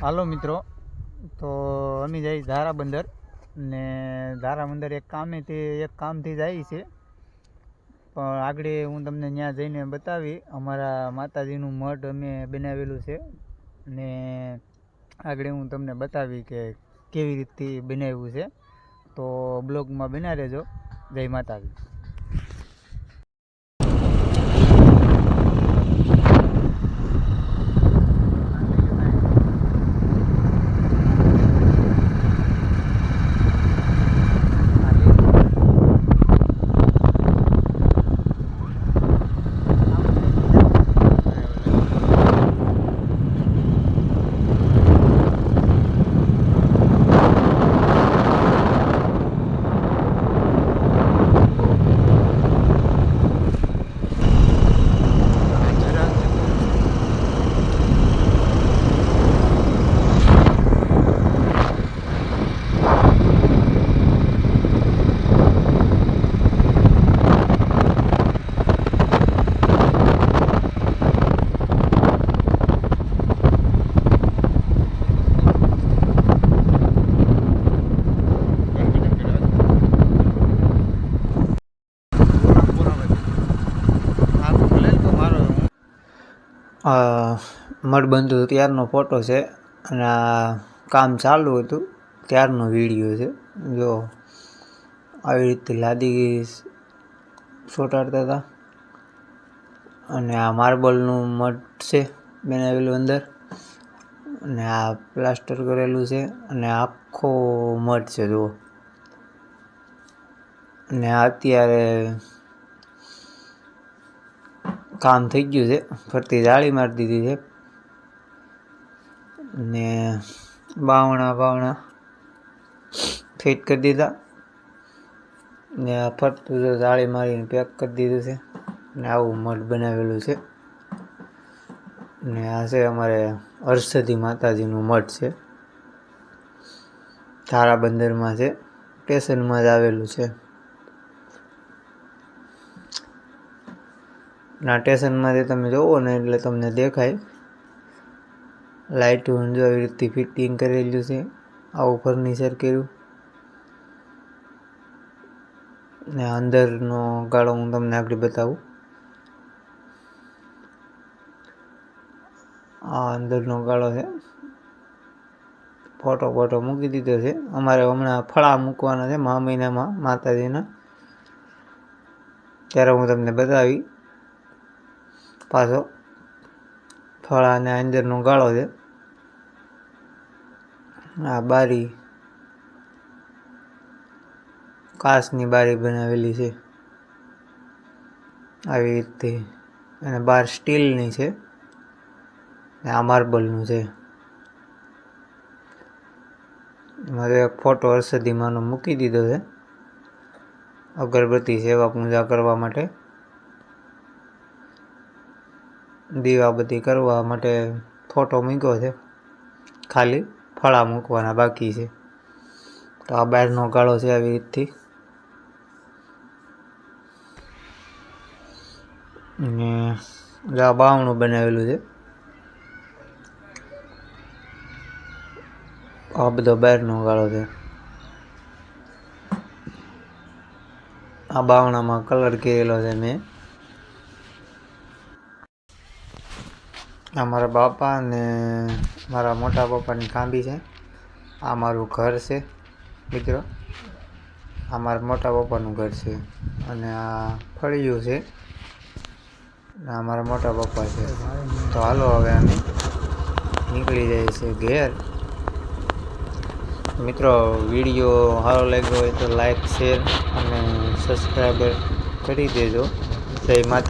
હાલો મિત્રો, તો અમે જઈ ધારા બંદર ને ધારા બંદર એક કામેથી એક કામથી જાય છે. પણ આગળ હું તમને ત્યાં જઈને બતાવી, અમારા માતાજીનું મઠ અમે બનાવેલું છે ને આગળ હું તમને બતાવી કે કેવી રીતથી બનાવ્યું છે. તો બ્લોગમાં બના રહેજો. જય માતાજી. મઢ ત્યારનો ફોટો છે અને આ કામ ચાલુ હતું. ત્યારનો વીડિયો છે. જો, આવી રીતે લાદી ચોંટાડતા હતા. અને આ માર્બલનું મઠ છે બનાવેલું અંદર. અને આ પ્લાસ્ટર કરેલું છે. અને આખો મઠ છે, જુઓ. અને અત્યારે કામ થઈ ગયું છે. ફરતી જાળી મારી દીધી છે. ને બાવણા બાવણા ફિટ કરી દીધા. ને આ ફરતું તો જાળી મારીને પેક કરી દીધું છે. ને આવું મઠ બનાવેલું છે. ને આ છે અમારે હર્ષદી માતાજીનું મઠ છે. તારા બંદરમાં છે. સ્ટેશનમાં જ આવેલું છે. ના, સ્ટેશનમાંથી તમે જોવો ને એટલે તમને દેખાય. લાઇટો જો આવી રીતે ફિટિંગ કરેલું છે, આવું ફર્નિચર કર્યું. ને અંદરનો ગાળો હું તમને આગળ બતાવું. આ અંદરનો ગાળો છે. ફોટો ફોટો મૂકી દીધો છે. અમારે હમણાં ફળા મૂકવાના છે મહા મહિનામાં, માતાજીના. ત્યારે હું તમને બતાવી. પાછો ફળા અને અંદરનો ગાળો છે. આ બારી કાચની બારી બનાવેલી છે. આવી રીતે અને બાર સ્ટીલની છે. આ માર્બલનું છે. મારે એક ફોટો હર્ષદીમાનો મૂકી દીધો છે. અગરબત્તી સેવા પૂજા કરવા માટે. દીવાબત્તી કરવા માટે ફોટો મૂક્યો છે. ખાલી ફળા મૂકવાના બાકી છે. તો આ બહારનો ગાળો છે આવી રીતથી. ને આ બાવણું બનાવેલું છે. આ બધો બહારનો ગાળો છે. આ બાવણામાં કલર કરેલો છે મેં. આ મારા બાપા અને મારા મોટા પપ્પાની ખાંભી છે. આ મારું ઘર છે, મિત્રો. આ મારા મોટા પપ્પાનું ઘર છે અને આ ફળિયું છે. આ મારા મોટા પપ્પા છે. તો હાલો હવે અમે નીકળી જાય છે ઘેર. મિત્રો, વીડિયો સારો લાગ્યો હોય તો લાઈક શેર અને સબસ્ક્રાઈબર કરી દેજો. જય માતા